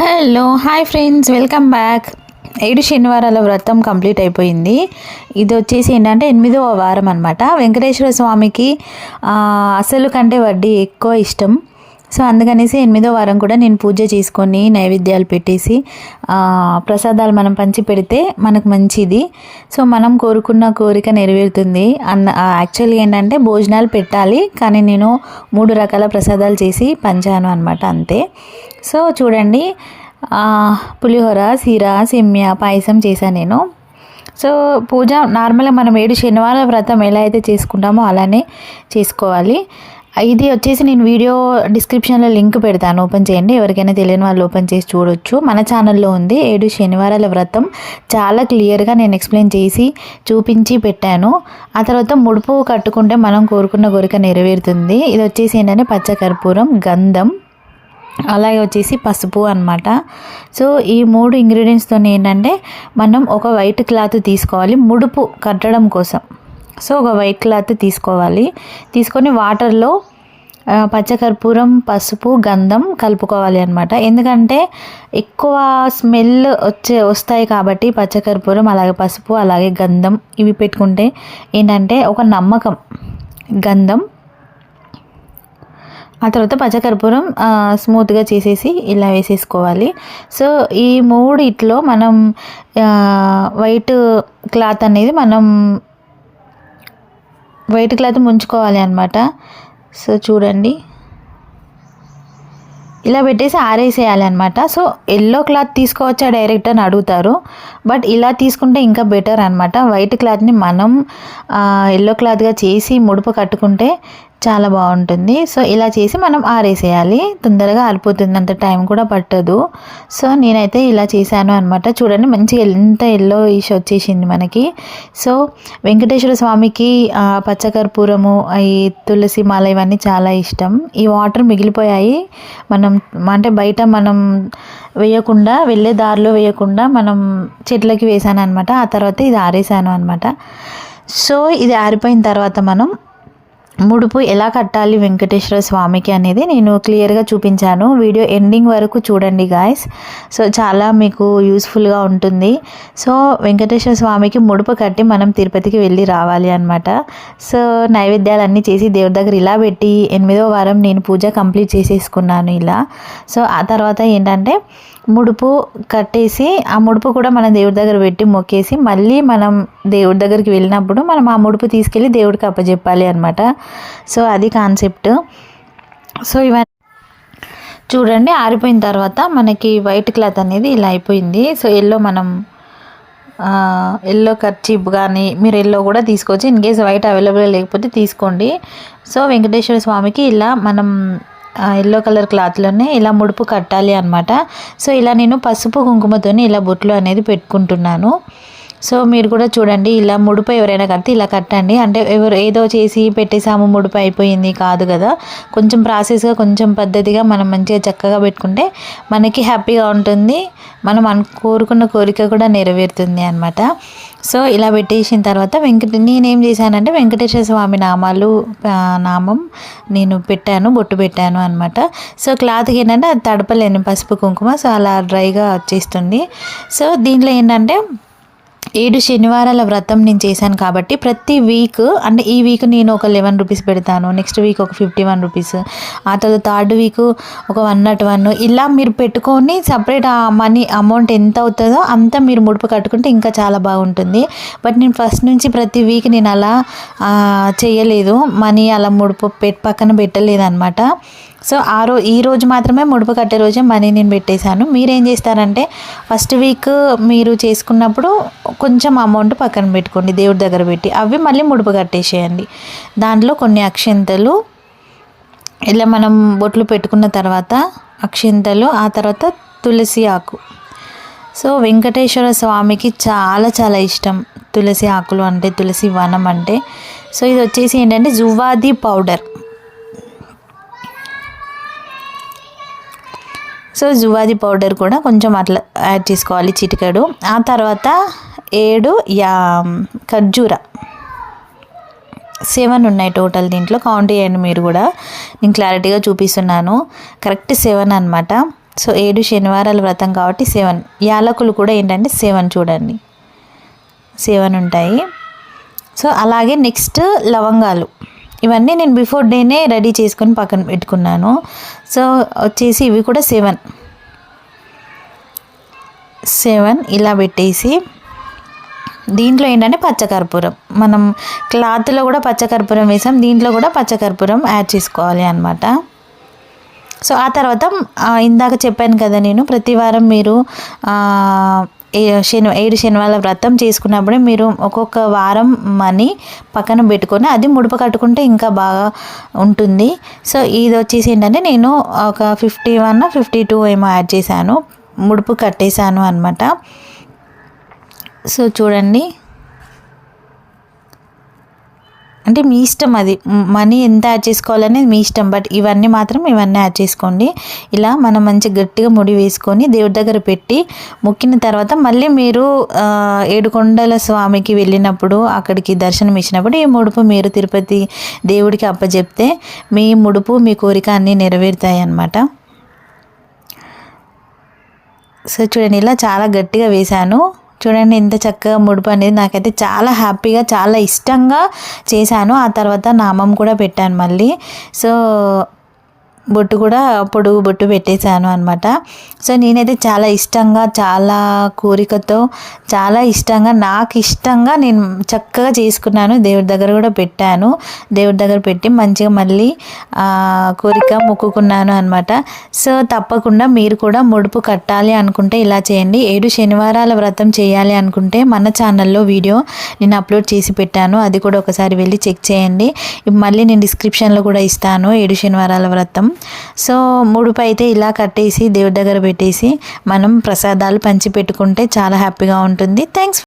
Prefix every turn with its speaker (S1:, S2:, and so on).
S1: Hello hi friends welcome back. ఏడు శనివారాల వ్రతం కంప్లీట్ అయిపోయింది. ఇది వచ్చేసి ఏంటంటే ఎనిమిదవ వారం అనమాట వెంకటేశ్వర స్వామికి అసలు కంటే వడ్డీ ఎక్కువ ఇష్టం. సో అందుకనేసి ఎనిమిదో వారం కూడా నేను పూజ చేసుకొని నైవేద్యాలు పెట్టేసి ప్రసాదాలు మనం పంచి పెడితే మనకు మంచిది. సో మనం కోరుకున్న కోరిక నెరవేరుతుంది. అన్న యాక్చువల్గా ఏంటంటే భోజనాలు పెట్టాలి కానీ నేను మూడు రకాల ప్రసాదాలు చేసి పంచాను అనమాట అంతే. సో చూడండి పులిహోర సీర సెమ్య పాయసం చేశాను నేను. సో పూజ నార్మల్గా మనం ఏడు శనివారం వ్రతం ఎలా అయితే చేసుకుంటామో అలానే చేసుకోవాలి. ఇది వచ్చేసి నేను వీడియో డిస్క్రిప్షన్లో లింక్ పెడతాను. ఓపెన్ చేయండి. ఎవరికైనా తెలియని వాళ్ళు ఓపెన్ చేసి చూడొచ్చు. మన ఛానల్లో ఉంది ఏడు శనివారాల వ్రతం. చాలా క్లియర్గా నేను ఎక్స్ప్లెయిన్ చేసి చూపించి పెట్టాను. ఆ తర్వాత ముడుపు కట్టుకుంటే మనం కోరుకున్న కోరిక నెరవేరుతుంది. ఇది వచ్చేసి ఏంటంటే పచ్చకర్పూరం గంధం అలాగే వచ్చేసి పసుపు అన్నమాట. సో ఈ మూడు ఇంగ్రీడియంట్స్తో ఏంటంటే మనం ఒక వైట్ క్లాత్ తీసుకోవాలి ముడుపు కట్టడం కోసం. సో ఒక వైట్ క్లాత్ తీసుకోవాలి. తీసుకొని వాటర్లో పచ్చకర్పూరం పసుపు గంధం కలుపుకోవాలి అనమాట ఎందుకంటే ఎక్కువ స్మెల్ వచ్చే వస్తాయి కాబట్టి పచ్చకర్పూరం అలాగే పసుపు అలాగే గంధం ఇవి పెట్టుకుంటే ఏంటంటే ఒక నమ్మకం. గంధం ఆ తర్వాత పచ్చకర్పూరం స్మూత్గా చేసేసి ఇలా వేసేసుకోవాలి. సో ఈ మూడిట్లో మనం వైట్ క్లాత్ అనేది మనం వైట్ క్లాత్ ముంచుకోవాలి అనమాట సో చూడండి. ఇలా పెట్టేసి ఆరేసేయాలి అనమాట సో ఎల్లో క్లాత్ తీసుకోవచ్చా డైరెక్ట్ అని అడుగుతారు. బట్ ఇలా తీసుకుంటే ఇంకా బెటర్ అనమాట వైట్ క్లాత్ని మనం ఎల్లో క్లాత్గా చేసి ముడుపు కట్టుకుంటే చాలా బాగుంటుంది. సో ఇలా చేసి మనం ఆరేసేయాలి. తొందరగా ఆరిపోతుంది అంత టైం కూడా పట్టదు. సో నేనైతే ఇలా చేశాను అనమాట చూడండి మంచిగా ఎంత ఎల్లో ఇష్ వచ్చేసింది మనకి. సో వెంకటేశ్వర స్వామికి పచ్చకర్పూరము ఈ తులసి మాల ఇవన్నీ చాలా ఇష్టం. ఈ వాటర్ మిగిలిపోయాయి. మనం అంటే బయట మనం వేయకుండా వెళ్ళే దారిలో వేయకుండా మనం చెట్లకి వేసాను అనమాట ఆ తర్వాత ఇది ఆరేసాను అనమాట సో ఇది ఆరిపోయిన తర్వాత మనం ముడుపు ఎలా కట్టాలి వెంకటేశ్వర స్వామికి అనేది నేను క్లియర్గా చూపించాను. వీడియో ఎండింగ్ వరకు చూడండి గాయస్ సో చాలా మీకు యూస్ఫుల్గా ఉంటుంది. సో వెంకటేశ్వర స్వామికి ముడుపు కట్టి మనం తిరుపతికి వెళ్ళి రావాలి అనమాట సో నైవేద్యాలన్నీ చేసి దేవుడి దగ్గర ఇలా పెట్టి ఎనిమిదో వారం నేను పూజ కంప్లీట్ చేసేసుకున్నాను ఇలా. సో ఆ తర్వాత ఏంటంటే ముడుపు కట్టేసి ఆ ముడుపు కూడా మనం దేవుడి దగ్గర పెట్టి మొక్కేసి మళ్ళీ మనం దేవుడి దగ్గరికి వెళ్ళినప్పుడు మనం ఆ ముడుపు తీసుకెళ్ళి దేవుడికి అప్పచెప్పాలి అనమాట సో అది కాన్సెప్ట్ సో ఇవన్నీ చూడండి ఆరిపోయిన తర్వాత మనకి వైట్ క్లాత్ అనేది ఇలా అయిపోయింది. సో ఎల్లో మనం ఎల్లో కర్చీప్ కానీ మీరు ఎల్లో కూడా తీసుకోవచ్చు. ఇన్ కేస్ వైట్ అవైలబుల్ లేకపోతే తీసుకోండి. సో వెంకటేశ్వర స్వామికి ఇలా మనం ఎల్లో కలర్ క్లాత్లోనే ఇలా ముడుపు కట్టాలి అనమాట సో ఇలా నేను పసుపు కుంకుమతోనే ఇలా బొట్లు అనేది పెట్టుకుంటున్నాను. సో మీరు కూడా చూడండి ఇలా ముడుపు ఎవరైనా కడితే ఇలా కట్టండి. అంటే ఎవరు ఏదో చేసి పెట్టేసాము ముడుపు అయిపోయింది కాదు కదా. కొంచెం ప్రాసెస్గా కొంచెం పద్ధతిగా మనం మంచిగా చక్కగా పెట్టుకుంటే మనకి హ్యాపీగా ఉంటుంది. మనం అను కోరుకున్న కోరిక కూడా నెరవేరుతుంది అనమాట సో ఇలా పెట్టేసిన తర్వాత వెంకట నేనేం చేశానంటే వెంకటేశ్వర స్వామి నామాలు నామం నేను పెట్టాను బొట్టు పెట్టాను అనమాట సో క్లాత్కి ఏంటంటే అది తడపలేను పసుపు కుంకుమ సో అలా డ్రైగా వచ్చేస్తుంది. సో దీంట్లో ఏంటంటే ఏడు శనివారాల వ్రతం నేను చేశాను కాబట్టి ప్రతి వీక్ అంటే ఈ వీక్ నేను ఒక లెవెన్ రూపీస్ పెడతాను నెక్స్ట్ వీక్ ఒక ఫిఫ్టీ వన్ రూపీస్ ఆ తర్వాత థర్డ్ వీక్ ఒక వన్ నాట్ వన్ ఇలా మీరు పెట్టుకొని సపరేట్ ఆ మనీ అమౌంట్ ఎంత అవుతుందో అంత మీరు ముడుపు కట్టుకుంటే ఇంకా చాలా బాగుంటుంది. బట్ నేను ఫస్ట్ నుంచి ప్రతి వీక్ నేను అలా చేయలేదు. మనీ అలా ముడుపు పెట్ పక్కన పెట్టలేదు అనమాట సో ఆ రో ఈ రోజు మాత్రమే ముడుపు కట్టే రోజే మనీ నేను పెట్టేశాను. మీరేం చేస్తారంటే ఫస్ట్ వీక్ మీరు చేసుకున్నప్పుడు కొంచెం అమౌంట్ పక్కన పెట్టుకోండి దేవుడి దగ్గర పెట్టి. అవి మళ్ళీ ముడుపు కట్టేసేయండి. దాంట్లో కొన్ని అక్షింతలు ఇలా మనం బొట్లు పెట్టుకున్న తర్వాత అక్షింతలు ఆ తర్వాత తులసి ఆకు. సో వెంకటేశ్వర స్వామికి చాలా చాలా ఇష్టం తులసి ఆకులు అంటే తులసి వనం అంటే. సో ఇది వచ్చేసి ఏంటంటే జువాది పౌడర్. సో జువాది పౌడర్ కూడా కొంచెం అట్లా యాడ్ చేసుకోవాలి చిటికెడు. ఆ తర్వాత ఏడు యా ఖర్జూర. సెవెన్ ఉన్నాయి టోటల్ దీంట్లో. కౌంట్ చేయండి మీరు కూడా. నేను క్లారిటీగా చూపిస్తున్నాను. కరెక్ట్ సెవెన్ అనమాట సో ఏడు శనివారాల వ్రతం కాబట్టి సెవెన్. యాలకులు కూడా ఏంటంటే సెవెన్ చూడండి. సెవెన్ ఉంటాయి. సో అలాగే నెక్స్ట్ లవంగాలు. ఇవన్నీ నేను బిఫోర్ డేనే రెడీ చేసుకొని పక్కన పెట్టుకున్నాను. సో వచ్చేసి ఇవి కూడా సెవెన్ సెవెన్ ఇలా పెట్టేసి దీంట్లో ఏంటంటే పచ్చకర్పూరం. మనం క్లాత్లో కూడా పచ్చకర్పూరం వేసాం దీంట్లో కూడా పచ్చకర్పూరం యాడ్ చేసుకోవాలి అనమాట సో ఆ తర్వాత ఇందాక చెప్పాను కదా నేను ప్రతి వారం మీరు శని ఏడు శనివారాల వ్రతం చేసుకున్నప్పుడే మీరు ఒక్కొక్క వారం మనీ పక్కన పెట్టుకొని అది ముడుపు కట్టుకుంటే ఇంకా బాగా ఉంటుంది. సో ఇది వచ్చేసి ఏంటంటే నేను ఒక ఫిఫ్టీ వన్ ఫిఫ్టీ టూ ఏమో యాడ్ చేశాను. ముడుపు కట్టేశాను అనమాట సో చూడండి. అంటే మీ ఇష్టం అది. మనీ ఎంత యాడ్ చేసుకోవాలనేది మీ ఇష్టం. బట్ ఇవన్నీ మాత్రం ఇవన్నీ యాడ్ చేసుకోండి. ఇలా మనం మంచి గట్టిగా ముడి వేసుకొని దేవుడి దగ్గర పెట్టి మొక్కిన తర్వాత మళ్ళీ మీరు ఏడుకొండల స్వామికి వెళ్ళినప్పుడు అక్కడికి దర్శనం ఇచ్చినప్పుడు ఈ ముడుపు మీరు తిరుపతి దేవుడికి అప్పచెప్తే మీ ముడుపు మీ కోరిక అన్నీ నెరవేరుతాయి అన్నమాట సో చూడండి ఇలా చాలా గట్టిగా వేశాను. చూడండి ఎంత చక్కగా ముడుపు అనేది నాకైతే చాలా హ్యాపీగా చాలా ఇష్టంగా చేశాను. ఆ తర్వాత నామం కూడా పెట్టాను మళ్ళీ. సో బొట్టు కూడా పొడుగు బొట్టు పెట్టేశాను అనమాట సో నేనైతే చాలా ఇష్టంగా చాలా కోరికతో చాలా ఇష్టంగా నాకు ఇష్టంగా నేను చక్కగా చేసుకున్నాను. దేవుడి దగ్గర కూడా పెట్టాను. దేవుడి దగ్గర పెట్టి మంచిగా మళ్ళీ కోరిక మొక్కుకున్నాను అనమాట సో తప్పకుండా మీరు కూడా ముడుపు కట్టాలి అనుకుంటే ఇలా చేయండి. ఏడు శనివారాల వ్రతం చేయాలి అనుకుంటే మన ఛానల్లో వీడియో నేను అప్లోడ్ చేసి పెట్టాను. అది కూడా ఒకసారి వెళ్ళి చెక్ చేయండి. మళ్ళీ నేను డిస్క్రిప్షన్లో కూడా ఇస్తాను. ఏడు శనివారాల వ్రతం. సో ముడుపు అయితే ఇలా కట్టేసి దేవుడి దగ్గర పెట్టేసి మనం ప్రసాదాలు పంచి పెట్టుకుంటే చాలా హ్యాపీగా ఉంటుంది. థ్యాంక్స్